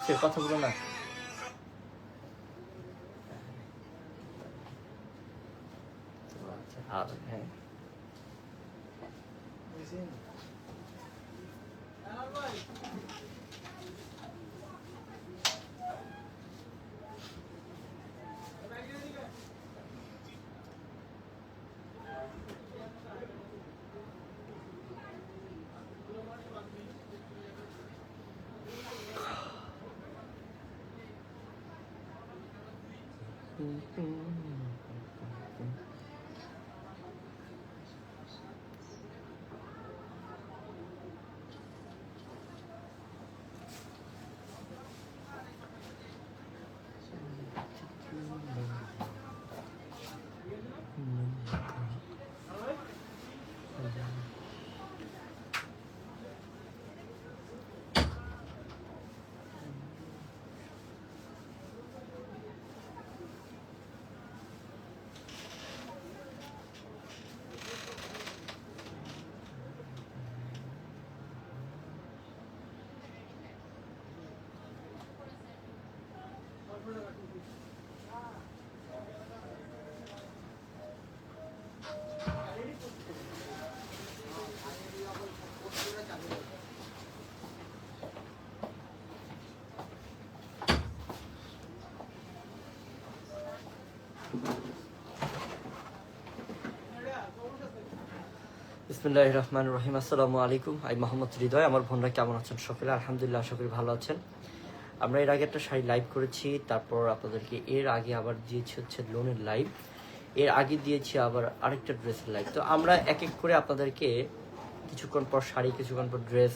সে কথাগুলো না। আচ্ছা, আর হ্যাঁ। বিসমুল্লাহ রহমান রহিম আসসালামু আলাইকুম। আমি মোহাম্মদ হৃদয়। আমার বোনরা কেমন আছেন সকলে? আলহামদুলিল্লাহ, আশা করি ভালো আছেন। আমরা এর আগে একটা শাড়ি লাইভ করেছি, তারপর আপনাদেরকে এর আগে আবার দিয়েছি হচ্ছে লোনের লাইভ। এর আগে দিয়েছি আবার আরেকটা ড্রেসের লাইভ। তো আমরা এক এক করে আপনাদেরকে কিছুক্ষণ পর শাড়ি, কিছুক্ষণ পর ড্রেস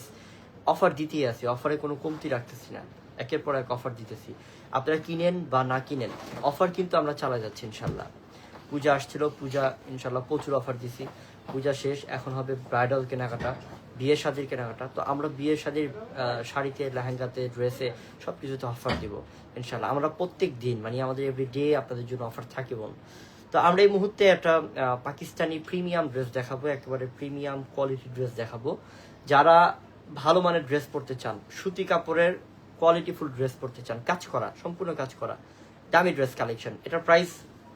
অফার দিতেই আছি। অফারে কোনো কমতি রাখতেছি না। একের পর এক অফার দিতেছি। আপনারা কিনেন বা না কিনেন, অফার কিন্তু আমরা চালা যাচ্ছি ইনশাল্লাহ। পূজা আসছিল, পূজা ইনশাল্লাহ প্রচুর অফার দিছি। পূজা শেষ, এখন হবে ব্রাইডাল কেনাকাটা বিয়ে শাদির কেনাকাটা। তো আমরা বিয়ে শাদির শাড়িতে, লেহেঙ্গাতে, ড্রেসে সব কিছুতে অফার দিব ইনশাল্লাহ আমরা প্রত্যেক দিন মানে আমাদের এভরি ডে আপনাদের জন্য অফার থাকে বোন। তো আমরা এই মুহূর্তে একটা পাকিস্তানি প্রিমিয়াম ড্রেস দেখাবো, একেবারে প্রিমিয়াম কোয়ালিটি ড্রেস দেখাবো। যারা ভালো মানের ড্রেস পরতে চান, সুতি কাপড়ের কোয়ালিটিফুল ড্রেস পরতে চান, কাজ করা, সম্পূর্ণ কাজ করা, দামি ড্রেস কালেকশন এটার প্রাইস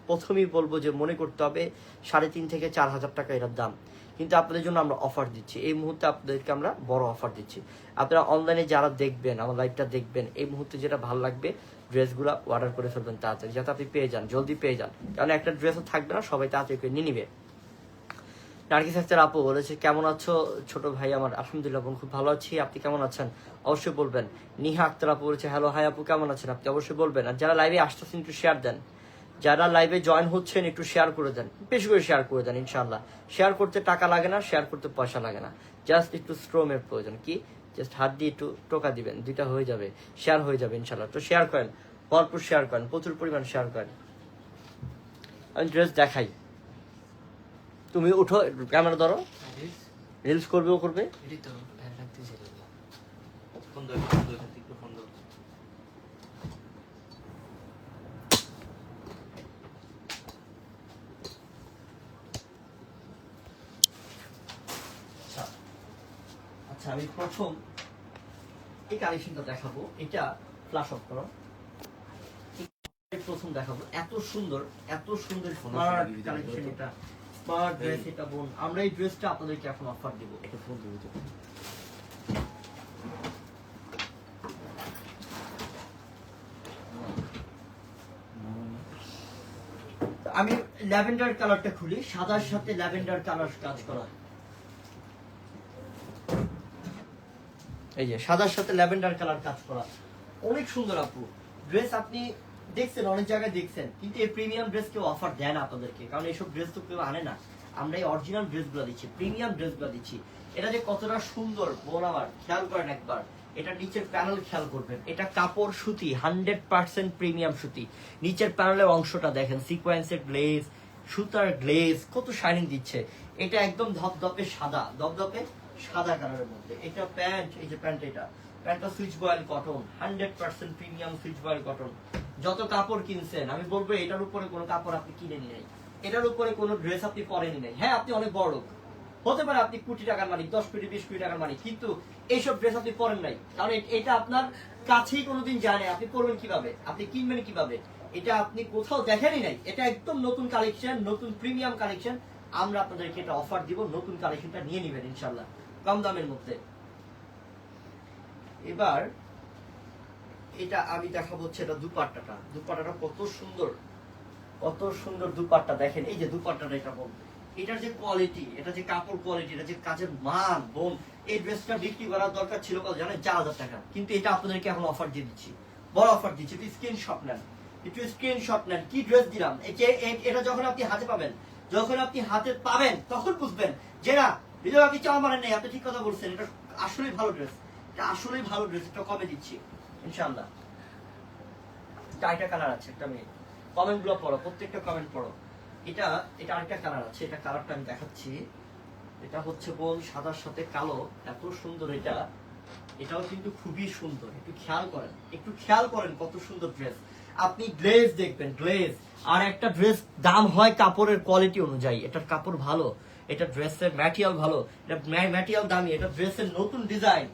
প্রথমেই বলব যে মনে করতে হবে সাড়ে তিন থেকে চার হাজার টাকা এটার দাম। কিন্তু আপনাদের জন্য আমরা অফার দিচ্ছি। এই মুহূর্তে আপনাদেরকে আমরা বড় অফার দিচ্ছি। আপনারা অনলাইনে যারা দেখবেন, আমার লাইভটা দেখবেন, এই মুহূর্তে যেটা ভালো লাগবে ড্রেসগুলো অর্ডার করে ফেলবেন তাড়াতাড়ি, যাতে আপনি পেয়ে যান, জলদি পেয়ে যান। কারণ একটা ড্রেসও থাকবে না, সবাই তাড়াতাড়ি করে নিয়ে নিবে। নার্গিস আপু বলেছে, কেমন আছো ছোট ভাই আমার? আলহামদুলিল্লাহ বোন, খুব ভালো আছি। আপনি কেমন আছেন? অবশ্যই বলবেন। নিহা আক্তার আপু বলেছে হ্যালো হাই আপু, কেমন আছেন? আপনি অবশ্যই বলবেন। আর যারা লাইভে আসতেছেন, একটু শেয়ার দেন। যারা লাইভে জয়েন হচ্ছেন একটু শেয়ার করে দেন। বেশি করে শেয়ার করে দেন ইনশাল্লাহ শেয়ার করতে টাকা লাগে না শেয়ার করতে পয়সা লাগে না। জাস্ট একটু স্ট্রোমের প্রয়োজন। কি? জাস্ট হাত দিয়ে একটু টোকা দিবেন দুইটা হয়ে যাবে শেয়ার হয়ে যাবে ইনশাল্লাহ তো শেয়ার করেন ভরপুর শেয়ার করেন প্রচুর পরিমাণ শেয়ার করেন। আমি ড্রেস দেখাই। তুমি উঠো ক্যামেরা ধরো। রিলস করবে ও করবে এটাই তো ফ্যান রাখতেছিল ফোন ধরো ফোন ধরো একটু ফোন ধরো আচ্ছা আচ্ছা আমি প্রথম এই কালেকশনটা দেখাবো। এটা ফ্লাশ অফ করো। প্রথম দেখাবো। এত সুন্দর এত সুন্দর কালেকশন এটা। স্মার্ট ড্রেস এটা বোন। আমরা এই ড্রেসটা আপনাদেরকে এখন অফার দিব। একটা ফোন দেবো আমি ল্যাভেন্ডার কালারটা খুলি। সাদার সাথে ল্যাভেন্ডার কালার কাজ করা। এই যে সাদার সাথে ল্যাভেন্ডার কালার কাজ করা। অনেক সুন্দর আপু। ড্রেস আপনি দেখছেন, অনেক জায়গায় দেখছেন, কিন্তু এই প্রিমিয়াম ড্রেস কেউ অফার দেয় না আপনাদেরকে, কারণ এইসব ড্রেস তো কেউ আনে না। আমরা এই অরিজিনাল ড্রেসগুলো দিচ্ছি প্রিমিয়াম ড্রেসগুলো দিচ্ছি। এটা যে কতটা সুন্দর, বোন আমার, খেয়াল করেন একবার। এটা নিচের প্যানেল খেয়াল করবেন। এটা কাপড় সুতি হান্ড্রেড পার্সেন্ট প্রিমিয়াম সুতি। নিচের প্যানেলের অংশটা দেখেন সিকোয়েন্সের গ্লেজ সুতার গ্লেজ কত শাইনিং দিচ্ছে। এটা একদম ধপধপে সাদা। ধপধপে সাদা কালারের মধ্যে। এটা প্যান্ট, এই যে প্যান্ট এটা। প্যান্টটা Swiss voile cotton, hundred percent premium Swiss voile cotton. যত কাপড় কিনছেন, আমি বলব এটার উপরে কোনো কাপড় আপনি কিনে নাই। এটার উপরে কোনো ড্রেস আপনি পরেনি নাই। হ্যাঁ আপনি অনেক বড় হতে পারে আপনি কোটি টাকার মালিক, দশ কোটি, বিশ কোটি টাকার মালিক, কিন্তু এইসব ড্রেস আপনি পরেন নাই। কারণ এটা আপনার কাছেই কোনোদিন জানে আপনি পরবেন কীভাবে? আপনি কিনবেন কীভাবে? এটা আপনি কোথাও দেখেনই নাই। এটা একদম নতুন কালেকশন নতুন প্রিমিয়াম কালেকশন আমরা আপনাদেরকে এটা অফার দিব, নতুন কালেকশনটা নিয়ে নেবেন ইনশাল্লাহ কম দামের মধ্যে। এবার এটা আমি দেখাবো হচ্ছে এটা দুপাট্টাটা। দুপাট্টাটা কত সুন্দর কত সুন্দর দুপাট্টা। দেখেন, এই যে দুপাট্টাটা এটা বোন এটার যে কোয়ালিটি এটা যে কাপড় কোয়ালিটি এটা যে কাজের মান, বোন, এই ড্রেসটা বিক্রি করার দরকার ছিল কত জানেন? চার হাজার টাকা। কিন্তু এটা আপনাদেরকে এখন অফার দিয়ে দিচ্ছি। বড় অফার দিচ্ছি। একটু স্ক্রিনশট নেন। একটু স্ক্রিনশট নেন। কি ড্রেস দিলাম? এটা যখন আপনি হাতে পাবেন, যখন আপনি হাতে পাবেন, তখন বুঝবেন যে না হৃদয় চাওয়া মানে নেই, আপনি ঠিক কথা বলছেন, এটা আসলেই ভালো ড্রেস এটা আসলেই ভালো ড্রেস এটা কমে দিচ্ছি, ইনশাআল্লাহ। চারটা কালার আছে, একটা মেয়ে কমেন্টগুলো পড়ো, প্রত্যেকটা কমেন্ট পড়ো। এটা এটা আরেকটা কালার আছে, এটা কালারটা আমি দেখাচ্ছি। এটা হচ্ছে সাদার সাথে কালো, এত সুন্দর এটা। এটাও কিন্তু খুবই সুন্দর, একটু খেয়াল করেন, একটু খেয়াল করেন কত সুন্দর ড্রেস আপনি গ্লেজ দেখবেন গ্লেজ আর একটা ড্রেস দাম হয় কাপড়ের কোয়ালিটি অনুযায়ী, এটার কাপড় ভালো। এটা ড্রেসের ম্যাটেরিয়াল ভালো, এটা ম্যাটেরিয়াল দামি, এটা ড্রেসের নতুন ডিজাইন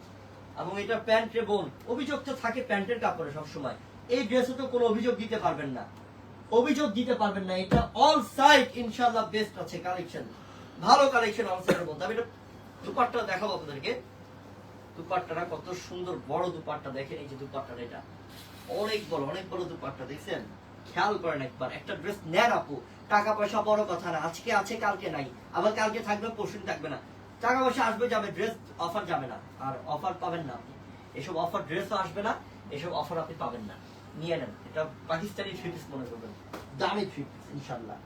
এবং এটা প্যান্ট বোন অভিযোগ তো থাকে প্যান্টের কাপড়ে সবসময়। এই ড্রেসে তো কোনো অভিযোগ দিতে পারবেন না। অভিযোগ দিতে পারবেন না, এটা অল সাইড ইনশাআল্লাহ বেস্ট আছে কালেকশন ভালো কালেকশন অল সাইডের মধ্যে। আমি এটা দুপাট্টা দেখাবো আপনাদেরকে। দুপাট্টাটা কত সুন্দর বড় দুপাট্টা, দেখেন এই যে দুপাট্টাটা এটা। অনেক বড় অনেক বড় দুপাট্টা, দেখছেন? খেয়াল করেন একবার, একটা ড্রেস নেন আপু। টাকা পয়সা বড় কথা না। আজকে আছে, কালকে নাই। আবার কালকে থাকবে পরশু থাকবে না। টাকা পয়সা আসবে, যাবে ড্রেস অফার যাবে না। আর অফার পাবেন না আপনি। এসব অফার ড্রেসও আসবে না, এসব অফার আপনি পাবেন না। নিয়ে নেন। এটা পাকিস্তানি থ্রি পিস মনে করবেন। দামি থ্রি পিস ইনশাল্লাহ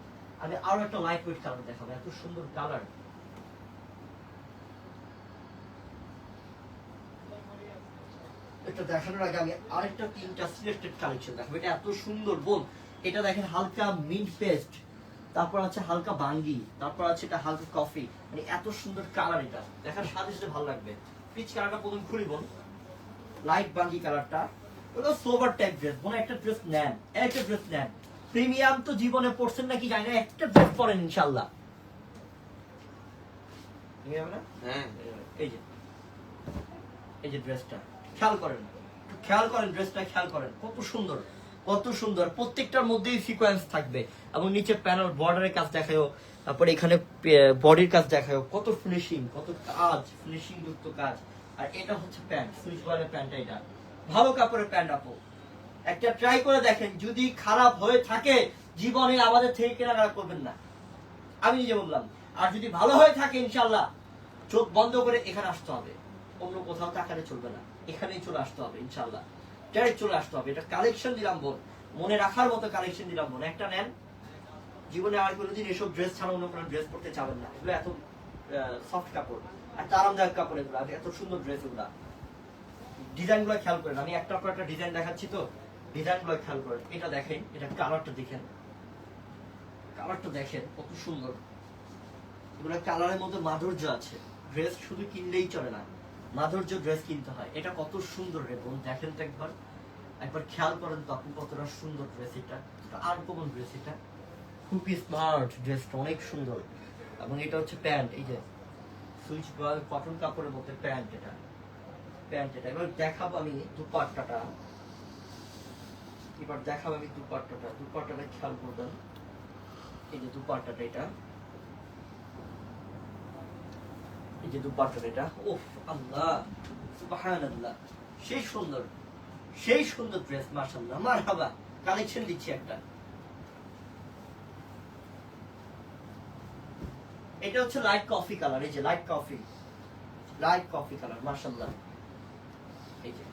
আমি আরও একটা লাইট ওয়েট কালার দেখাবো। এত সুন্দর কালার এটা দেখানোর আগে আমি আরেকটা তিনটা সিলেক্টেড কালেকশন দেখাবো। এটা এত সুন্দর, বোন। এটা দেখেন হালকা মিড পেস্ট তারপর আছে হালকা বাঙ্গি তারপর আছে এটা হালকা কফি। মানে এত সুন্দর কালার এটা। দেখার সাথে সাথে ভালো লাগবে। পিচ কালারটা প্রথম খুলি বোন লাইট বাঙ্গি কালারটা ওটা সোবার টাইপ ড্রেস বোন একটা ড্রেস নেন। একটা ড্রেস নেন। প্রিমিয়াম তো জীবনে পড়ছেন নাকি জানি না একটা ড্রেস পরেন ইনশাল্লাহ? হ্যাঁ। এই যে। এই যে ড্রেসটা খেয়াল করেন। খেয়াল করেন ড্রেসটা খেয়াল করেন। কত সুন্দর। কত সুন্দর। প্রত্যেকটার মধ্যেই সিকোয়েন্স থাকবে। এবং নিচে প্যানেল বর্ডারের কাজ দেখায়ও, তারপরে এখানে বডির কাজ দেখায়ও। কত ফিনিশিং কত কাজ ফিনিশিং যুক্ত কাজ। আর এটা হচ্ছে প্যান্ট সুইচ বয়ের প্যান্টটা এটা। ভালো কাপড়ের প্যান্ট আপু। একটা ট্রাই করে দেখেন, যদি খারাপ হয়ে থাকে, জীবনে আমাদের থেকে কেনাকাটা করবেন না। আমি নিজে বললাম। আর যদি ভালো হয়ে থাকে ইনশাল্লাহ চোখ বন্ধ করে এখানে আসতে হবে। অন্য কোথাও তাকালে চলবে না। এখানেই চলে আসতে হবে ইনশাল্লাহ ডাইরেক্ট চলে আসতে হবে। এটা কালেকশন দিলাম বোন। মনে রাখার মতো কালেকশন দিলাম বোন। একটা নেন। জীবনে আর কোনোদিন এসব ড্রেস ছাড়া অন্য কোনো ড্রেস পরতে চাবেন না। এগুলো এত সফট কাপড়। এত আরামদায়ক কাপড় এগুলো। এত সুন্দর ড্রেস এগুলা। ডিজাইনগুলো খেয়াল করেন। আমি একটা পর একটা ডিজাইন দেখাচ্ছি তো। ডিজাইনগুলো খেয়াল করেন। এটা দেখেন। এটা কালারটা দেখেন। কালারটা দেখেন। কত সুন্দর। এগুলো কালারের মধ্যে মাধুর্য আছে। ড্রেস শুধু কিনলেই চলে না। মাধুর্য ড্রেস কিনতে হয়। এটা কত সুন্দর রে বোন, দেখেন তো একবার। একবার খেয়াল করেন তো আপনি কতটা সুন্দর ড্রেস এটা আনকমন ড্রেস এটা। খুবই স্মার্ট ড্রেসটা, অনেক সুন্দর। এবং এটা হচ্ছে প্যান্ট, এই যে সুইচ কটন কাপড়ের মধ্যে প্যান্ট এটা। প্যান্ট এটা। এবার দেখাবো আমি দুপাট্টাটা। এবার দেখাবো আমি দুপাট্টাটা। দুপাট্টাটা খেয়াল করবেন। এই যে দুপাট্টাটা এটা। এই যে দুপাট্টাটা এটা। ওফ আল্লাহ সুবহানাল্লাহ। সেই সুন্দর সেই সুন্দর ড্রেস মাশাআল্লাহ মারহাবা কালেকশন দিচ্ছি একটা। এটা হচ্ছে লাইট কফি কালার এই যে light coffee light coffee colour মাশাআল্লাহ। এই যে।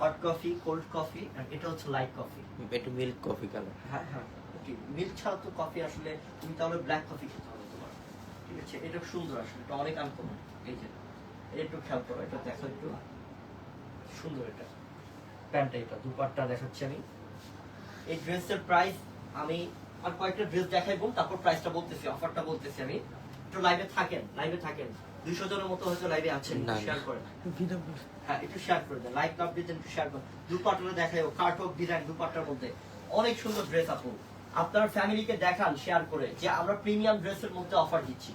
হট কফি কোল্ড কফি আর এটা হচ্ছে লাইট কফি একটু মিল্ক কফি কালার হ্যাঁ হ্যাঁ মিল্ক ছাড়া তো কফি আসলে তুমি তাহলে ব্ল্যাক কফি খেতে হবে। আছে এটা সুন্দর আসলে এটা অনেক আনকমন এই যে একটু খেয়াল করো এটা দেখো একটু সুন্দর এটা প্যান্টটা এটা দুপাট্টা দেখাচ্ছি আমি। এই ড্রেসের প্রাইস আমি আর কয়েকটা ড্রেস দেখাইবো তারপর প্রাইসটা বলতেছি অফারটা বলতেছি আমি। একটু লাইভে থাকেন লাইভে থাকেন। দুইশো জনের মতো হয়তো লাইভে আছেন। শেয়ার করেন। হ্যাঁ একটু শেয়ার করে দেন লাইক লাভ দিতেন একটু শেয়ার করেন। দুপাট্টা দেখাই কার্টক ডিজাইন দুপাট্টার মধ্যে। অনেক সুন্দর ড্রেস আপু। আপনার ফ্যামিলিকে দেখান শেয়ার করে যে আমরা প্রিমিয়াম ড্রেসের মধ্যে অফার দিচ্ছি।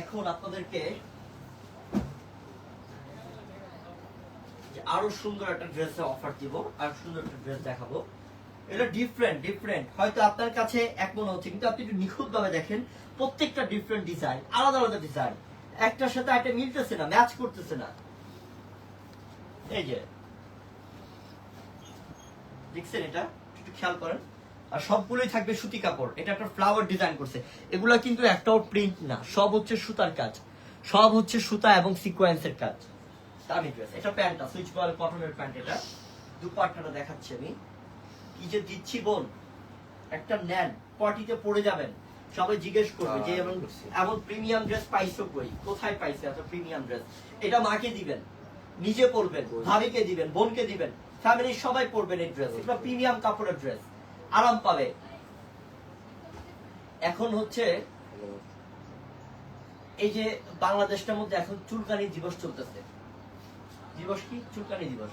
এখন আপনাদেরকে আরও সুন্দর একটা ড্রেসে অফার দিব, আর সুন্দর একটা ড্রেস দেখাবো। এটা ডিফারেন্ট ডিফারেন্ট হয়তো আপনার কাছে এক মনে হচ্ছে, কিন্তু আপনি একটু নিখুঁত ভাবে দেখেন, প্রত্যেকটা ডিফারেন্ট ডিজাইন আলাদা আলাদা ডিজাইন একটার সাথে একটা মিলতেছে না ম্যাচ করতেছে না। এই যে। দেখছেন এটা? একটু খেয়াল করেন। আর সবগুলোই থাকবে সুতি কাপড়। এটা একটা ফ্লাওয়ার ডিজাইন করছে। এগুলা কিন্তু একটাও প্রিন্ট না। সব হচ্ছে সুতার কাজ। সব হচ্ছে সুতা এবং সিকোয়েন্সের কাজ। দামি ড্রেস এটা প্যান্টটা সুইচ বল কটনের প্যান্ট এটা। দুপাট্টাটা দেখাচ্ছি আমি। কি যে দিচ্ছি বোন? একটা নেন পার্টিতে পড়ে যাবেন। সবাই জিজ্ঞেস করবে যে এমন এমন প্রিমিয়াম ড্রেস পাইছো কই? কোথায় পাইছো এত প্রিমিয়াম ড্রেস এটা মাকে দিবেন। নিজে পরবেন ভাবিকে দিবেন বোনকে দিবেন। ফ্যামিলির সবাই পরবেন এই ড্রেস এটা প্রিমিয়াম কাপড়ের ড্রেস আরাম পাবে। এখন হচ্ছে এই যে বাংলাদেশটার মধ্যে এখন চুলকানি দিবস চলতেছে। দিবস কি? চুলকানি দিবস।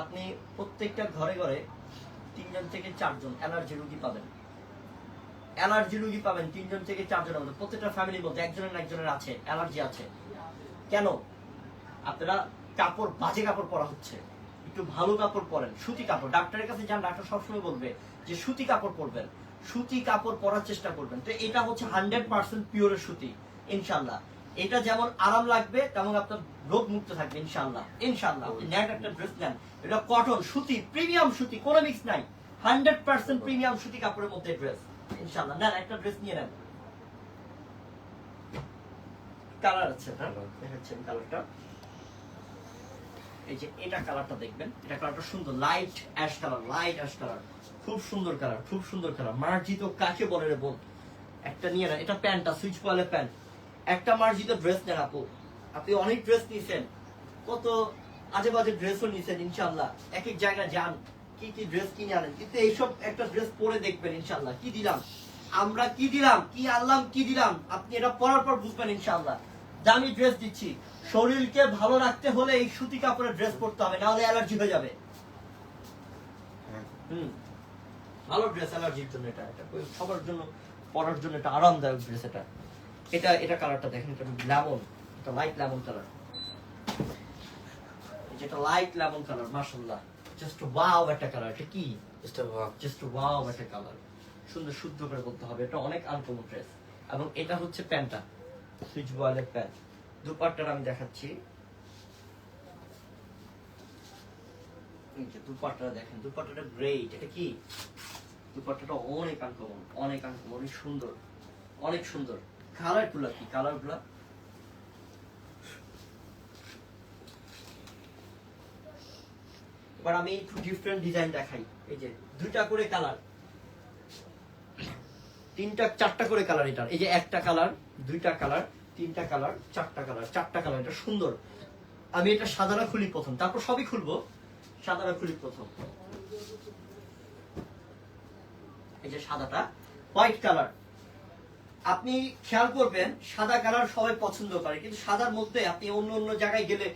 আপনি প্রত্যেকটা ঘরে ঘরে তিনজন থেকে চারজন অ্যালার্জি রুগী পাবেন। অ্যালার্জি রুগী পাবেন তিনজন থেকে চারজনের মধ্যে। প্রত্যেকটা ফ্যামিলির মধ্যে একজনের একজনের আছে, অ্যালার্জি আছে। কেন? আপনারা কাপড়, বাজে কাপড় পরা হচ্ছে। একটু ভালো কাপড় পরেন, সুতি কাপড়। ডাক্তারের কাছে যান, ডাক্তার সবসময় বলবে যে সুতি কাপড় পরবেন সুতি কাপড় পরার চেষ্টা করবেন। তো এটা হচ্ছে হান্ড্রেড পার্সেন্ট পিওরের সুতি ইনশাল্লাহ। এটা যেমন আরাম লাগবে তেমন আপনার রোগ মুক্ত থাকবে ইনশাল্লাহ। ইনশাল্লাহ আপনি একটা ড্রেস নেন। এটা কটন সুতি প্রিমিয়াম সুতি কোনো মিক্স নাই। হান্ড্রেড পার্সেন্ট প্রিমিয়াম সুতি কাপড়ের মধ্যে ড্রেস ইনশাল্লাহ। নেন একটা ড্রেস নিয়ে নেন। কালার আছে এটা দেখাচ্ছেন কালারটা। এই যে এটা কালারটা দেখবেন। এটা কালারটা সুন্দর light ash colour light ash colour. খুব সুন্দর কালার খুব সুন্দর কালার মার্জিত কাকে বলে রে বোন? একটা নিয়ে না এটা প্যান্টটা সুইচ পলে প্যান্ট। একটা মার্জিত ড্রেস নেন আপু। আপনি অনেক ড্রেস নিছেন। কত আজে বাজে ড্রেসও নিছেন ইনশাল্লাহ এক এক জায়গায় যান কি কি ড্রেস কিনে আনেন। কিন্তু এইসব একটা ড্রেস পরে দেখবেন ইনশাল্লাহ কি দিলাম? আমরা কি দিলাম? কি আনলাম? কি দিলাম? আপনি এটা পরার পর বুঝবেন ইনশাল্লাহ দামি ড্রেস দিচ্ছি। শরীরকে ভালো রাখতে হলে এই সুতি কাপড়ের ড্রেস পরতে হবে নাহলে অ্যালার্জি হয়ে যাবে। হুম। ভালো ড্রেস অ্যালার্জির জন্য এটা এটা সবার জন্য পরার জন্য এটা আরামদায়ক ড্রেস এটা। এটা এটা কালারটা দেখেন এটা লেমন এটা লাইট লেমন কালার যেটা লাইট লেমন কালার মাশাআল্লাহ। জাস্ট ওয়াও একটা কালার এটা কি? A walk. জাস্ট ওয়াও একটা কালার সুন্দর শুদ্ধ করে বলতে হবে এটা অনেক আনকমন ড্রেস এবং এটা হচ্ছে প্যান্টটা সুইচ বয়েলের প্যান্ট। দুপাট্টার আমি দেখাচ্ছি। দুপাট্টাটা দেখেন দুপাট্টাটা গ্রেট এটা কি? দুপাট্টাটা অনেক আনকমন অনেক আনকমন অনেক সুন্দর অনেক সুন্দর। কালারগুলা কি কালারগুলা এবার আমি একটু ডিফারেন্ট ডিজাইন দেখাই। এই যে দুইটা করে কালার তিনটা, চারটা করে কালার এটার। এই যে একটা কালার দুইটা কালার তিনটা কালার চারটা কালার চারটা কালার এটা সুন্দর। আমি এটা সাদাটা খুলি প্রথম, তারপর সবই খুলবো। সাদারা খুলি প্রথম। এই যে সাদাটা হোয়াইট কালার আপনি খেয়াল করবেন, সাদা কালার সবাই পছন্দ করে, কিন্তু সাদার মধ্যে আপনি অন্য অন্য জায়গায় গেলে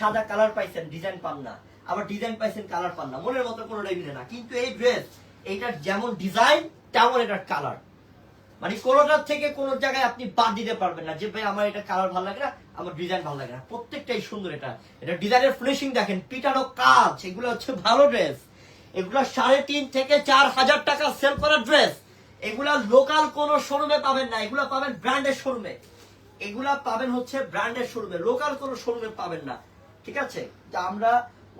সাদা কালার পাইছেন ডিজাইন পান না, আবার ডিজাইন পাইছেন কালার পান না, মনের মতো কোনোটাই মিলে না। কিন্তু এই ড্রেস এইটার যেমন ডিজাইন তেমন এটার কালার মানে কোনোটার থেকে কোন জায়গায় আপনি বাদ দিতে পারবেন না যে, ভাই, আমার এটা কালার ভালো লাগে না, আমার ডিজাইন ভালো লাগে না। প্রত্যেকটাই সুন্দর এটা। এটা ডিজাইনের ফিনিশিং দেখেন, পিটানো কাজ, এগুলো হচ্ছে ভালো ড্রেস এগুলো সাড়ে তিন থেকে চার হাজার টাকা সেল করা ড্রেস এগুলা লোকাল কোন শোরুমে পাবেন না, এগুলা পাবেন ব্র্যান্ডের শোরুমে এগুলা পাবেন হচ্ছে ব্র্যান্ডের শোরুমে লোকাল কোন শোরুমে পাবেন না। ঠিক আছে? আমরা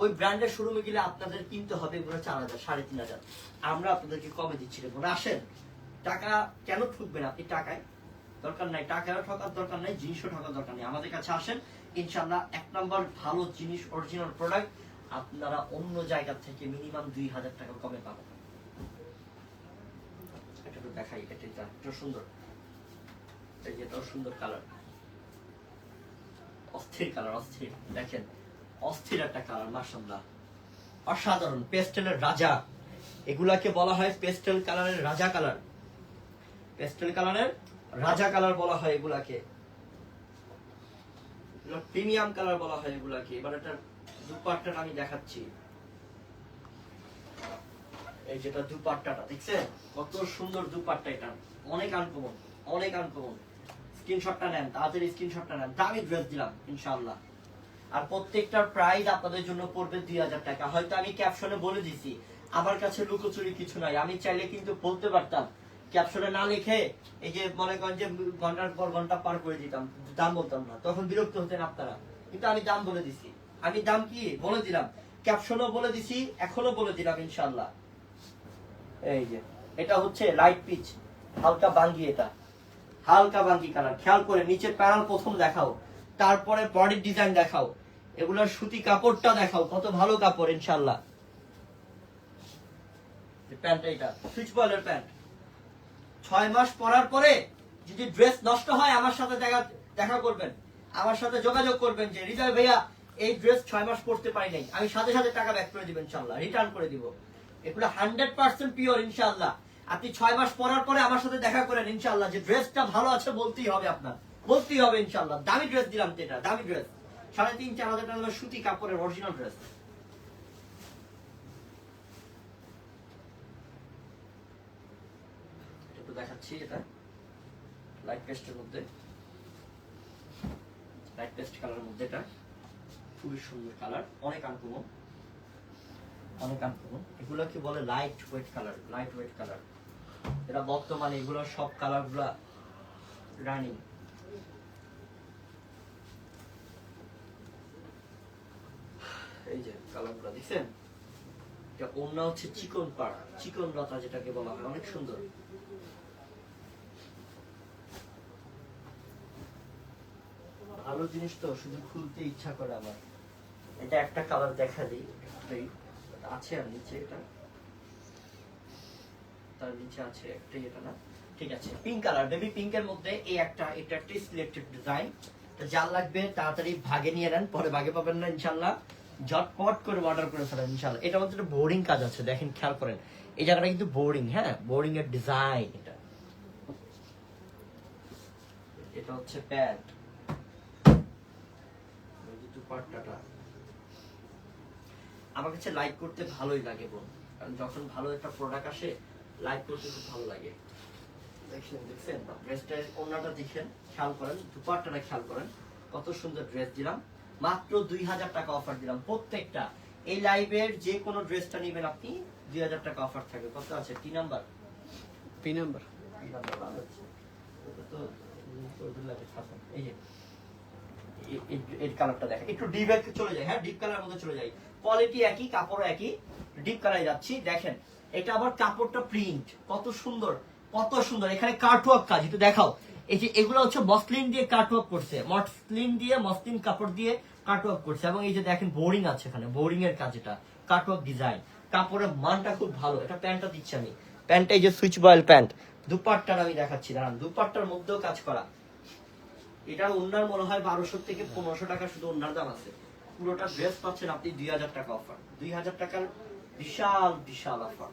ওই ব্র্যান্ডের শোরুমে গেলে আপনাদের কিনতে হবে, এগুলো চার হাজার, সাড়ে তিন হাজার। আমরা আপনাদেরকে কমে দিচ্ছি রে আসেন, টাকা কেন ঠকবেন আপনি টাকায়? দরকার নাই টাকাও ঠকার দরকার নাই, জিনিসও ঠকার দরকার নেই। আমাদের কাছে আসেন ইনশাল্লাহ এক নম্বর ভালো জিনিস অরিজিনাল প্রোডাক্ট আপনারা অন্য জায়গা থেকে মিনিমাম দুই হাজার টাকা কমে পাবেন। এটা একটু দেখাই, এটা সুন্দর। এই যে সুন্দর কালার অস্থির কালার অস্থির। দেখেন, অস্থির একটা কালার মাশাআল্লাহ। অসাধারণ, পেস্টেলের রাজা। এগুলাকে বলা হয় পেস্টেল কালারের রাজা কালার। পেস্টেল কালারের রাজা কালার বলা হয় এগুলাকে। প্রিমিয়াম কালার বলা হয় এগুলাকে। এবার এটা দুপাট্টাটা আমি দেখাচ্ছি। এই যেটা দুপাট্টাটা, দেখছেন? কত সুন্দর দুপাট্টা এটা। অনেক আনকমন অনেক আনকমন স্ক্রিনশটটা নেন, তাড়াতাড়ি স্ক্রিনশটটা নেন। দামি ড্রেস দিলাম, ইনশাআল্লাহ। আর প্রত্যেকটার প্রাইস আপনাদের জন্য পড়বে দুই হাজার টাকা। হয়তো আমি ক্যাপশনে বলে দিছি, আমার কাছে লুকোচুরি কিছু নাই। আমি চাইলে কিন্তু বলতে পারতাম ক্যাপশনে না লিখে এই যে মনে করেন যে ঘণ্টার পর ঘণ্টা পার করে দিতাম, দাম বলতাম না। তখন বিরক্ত হতেন আপনারা। কিন্তু আমি দাম বলে দিছি। আমি দাম কি? বলে দিলাম। ক্যাপশনও বলে দিছি এখনও বলে দিলাম ইনশাল্লাহ এই যে, এটা হচ্ছে লাইট পিচ হালকা বাঙ্গি এটা। হালকা বাঙ্গি কালার খেয়াল করে নিচের প্যানেল প্রথম দেখাও, তারপরে বডির ডিজাইন দেখাও, এগুলোর সুতি কাপড়টা দেখাও, কত ভালো কাপড় ইনশাল্লাহ প্যান্ট এটা সুইচ বয়েলের প্যান্ট ছয় মাস পরার পরে যদি ড্রেস নষ্ট হয়, আমার সাথে দেখা করবেন। আমার সাথে যোগাযোগ করবেন যে হৃদয় ভাইয়া এই ড্রেস ছয় মাস পরতে পারি নাই। আমি সাথে সাথে টাকা ব্যাক করে দিবেন ইনশাল্লাহ রিটার্ন করে দিব। এগুলো হান্ড্রেড পার্সেন্ট পিওর ইনশাল্লাহ আপনি ছয় মাস পরার পরে আমার সাথে দেখা করেন ইনশাল্লাহ যে ড্রেসটা ভালো আছে বলতেই হবে আপনার। বলতেই হবে ইনশাল্লাহ দামি ড্রেস দিলাম তো এটা, দামি ড্রেস সাড়ে তিন, চার হাজার টাকা সুতি কাপড়ের অরিজিনাল ড্রেস দেখাচ্ছি এটা লাইট পেস্টের মধ্যে। লাইট পেস্ট কালারের মধ্যে এটা। খুবই সুন্দর কালার অনেক আনকমন অনেক আনকমন এগুলো কি বলে light weight colour light weight colour এটা বর্তমানে এগুলো সব কালারগুলা রানিং এই যে কালারগুলা দেখছেন? এটা হচ্ছে চিকন পাড়, চিকন লতা যেটাকে বলা হয়, অনেক সুন্দর। ভালো জিনিস তো, শুধু খুলতে ইচ্ছা করে আমার এটা একটা কালার দেখা দিই। আছে আর নিচে এটা। তার নিচে আছে একটাই এটা না? ঠিক আছে পিঙ্ক কালার বেবি পিঙ্কের মধ্যে এই একটা, এটা একটা সিলেক্টেড ডিজাইন যার লাগবে তাড়াতাড়ি ভাগে নিয়ে নেন, পরে ভাগে পাবেন না ইনশাল্লাহ ঝটপট করে অর্ডার করে ফেলেন ইনশাল্লাহ এটার মধ্যে একটা বোর্ডিং কাজ আছে, দেখেন, খেয়াল করেন। এই জায়গাটা কিন্তু বোর্ডিং হ্যাঁ? বোর্ডিং এর ডিজাইন এটা। এটা হচ্ছে প্যান্ট দুপাট্টাটা। আমার কাছে লাইক করতে ভালোই লাগে বোন। কারণ যখন ভালো একটা প্রোডাক্ট আসে লাইক করতে খুব ভালো লাগে। দেখছেন দেখছেন? ড্রেসটা ওনাটা দেখেন খেয়াল করেন দুপাট্টাটা খেয়াল করেন। কত সুন্দর ড্রেস দিলাম। মাত্র দুই হাজার টাকা অফার দিলাম। প্রত্যেকটা এই লাইভের যে কোনো ড্রেসটা নেবেন আপনি দুই হাজার টাকা অফার থাকবে। কত আছে? কি নাম্বার পি নাম্বার এই। এই যে এ- এ- এর কালারটা দেখেন। একটু ডিপ চলে যায় হ্যাঁ ডিপ কালার মধ্যে চলে যায় কোয়ালিটি একই কাপড় একই ডিপ কালারে যাচ্ছি। দেখেন, এটা আবার কাপড়টা প্রিন্ট কত সুন্দর কত সুন্দর। এখানে কার্টওয়ার্ক কাজ, একটু দেখাও। এই যে এগুলো হচ্ছে মসলিন দিয়ে কার্টওয়ার্ক করছে। মসলিন দিয়ে, মসলিন কাপড় দিয়ে কার্টওয়ার্ক করছে। এবং এই যে দেখেন বোরিং আছে এখানে। বোরিং এর কাজ এটা। কার্টওয়ার্ক ডিজাইন কাপড়ের মানটা খুব ভালো। এটা প্যান্টটা দিচ্ছি আমি। প্যান্টটা এই যে সুইচ বয়েল প্যান্ট দুপাট্টার আমি দেখাচ্ছি, দাঁড়ান। দুপাট্টার মধ্যেও কাজ করা। এটার ওনার মনে হয় বারোশো থেকে পনেরোশো টাকা শুধু ওনার দাম আছে। পুরোটা ড্রেস পাচ্ছেন আপনি দুই হাজার টাকা অফার দুই হাজার টাকার বিশাল বিশাল অফার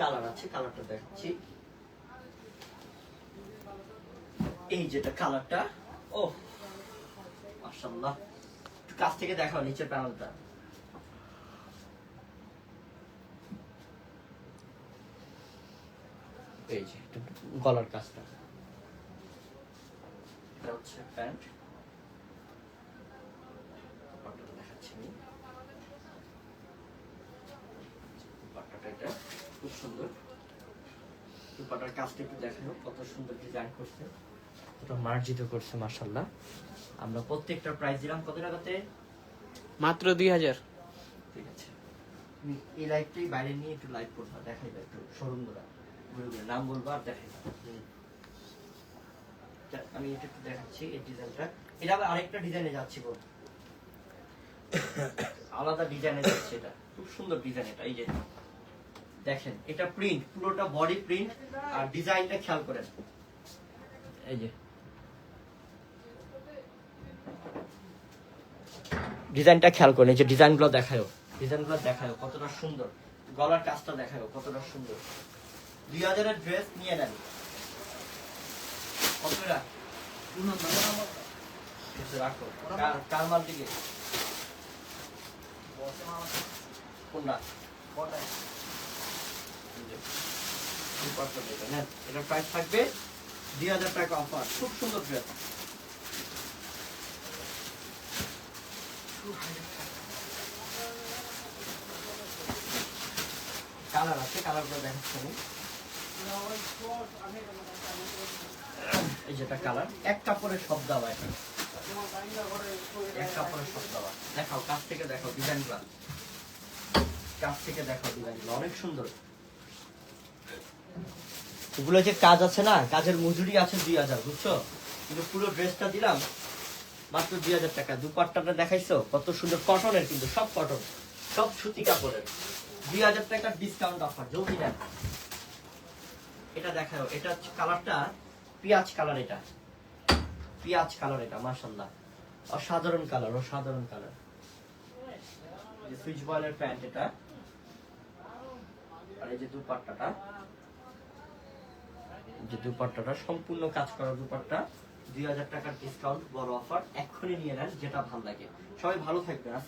কালার আছে কালারটা দেখাচ্ছি। এই যেটা কালারটা ও একটু কাছ থেকে দেখাও, নিচের প্যানেলটা এই যে, গলার কাজটা। এটা হচ্ছে প্যান্ট। দুপাট্টাটা দেখাচ্ছি আমি। দুপাট্টাটা এটা খুব সুন্দর। দুপাট্টার কাজটা একটু দেখানো কত সুন্দর ডিজাইন করছে। কত মার্জিত করছে মাশাল্লাহ আমরা প্রত্যেকটা প্রাইস দিলাম কত টাকাতে? মাত্র দুই হাজার। ঠিক আছে। এই লাইটটাই বাইরে নিয়ে একটু লাইট করবা দেখাইবা একটু শোরুমগুলা। নাম বলবা আর দেখাইবা। তা আমি এটা দেখাচ্ছি এই ডিজাইনটা। এটা আবার আরেকটা ডিজাইনে যাচ্ছি বল আলাদা ডিজাইনে যাচ্ছে এটা। খুব সুন্দর ডিজাইন এটা, এই যে। দেখেন, এটা প্রিন্ট পুরোটা বডি প্রিন্ট আর ডিজাইনটা খেয়াল করেন। এই যে। ডিজাইনটা খেয়াল করেন, এই যে ডিজাইনগুলো দেখায়ও। ডিজাইনগুলো দেখায়ও কতটা সুন্দর। গলার কাজটা দেখায়ও কতটা সুন্দর। দুই হাজারের ড্রেস নিয়ে নেন। কতটা? রাখো। কার- মাল দিকে। কোনটা? এই যে, দুপাট্টা দেখবেন, হ্যাঁ এটার প্রাইস থাকবে দুই হাজার টাকা অফার খুব সুন্দর ড্রেস কালার আছে কালার দেখাচ্ছি এই যেটা কালার এক কাপড়ের সব দেওয়া এক কাপড়ের সব দেওয়া। দেখাও, কাছ থেকে দেখাও কাছ থেকে দেখাও অনেক সুন্দর। যে কাজ আছে না, কাজের মজুরি আছে দুই হাজার, বুঝছ? কিন্তু পুরো ড্রেসটা দিলাম, মাত্র দুই হাজার টাকা। দুপাট্টাটা দেখাইছো, কত সুন্দর কটনের কিন্তু সব কটন সব সুতি কাপড়ের। দুই হাজার টাকার ডিসকাউন্ট অফার জলদি নেন এটা দেখাও, এটা কালারটা পেঁয়াজ কালার এটা। পেঁয়াজ কালার এটা মাশাল্লাহ অসাধারণ কালার অসাধারণ কালার সুইচ বয়েলের প্যান্ট এটা। আর এই যে দুপাট্টাটা। যে দুপাট্টাটা, সম্পূর্ণ কাজ করা দুপাট্টা। দুই হাজার টাকার ডিসকাউন্ট বড় অফার এক্ষুনি নিয়ে নেন, যেটা ভালো লাগে। সবাই ভালো থাকবেন।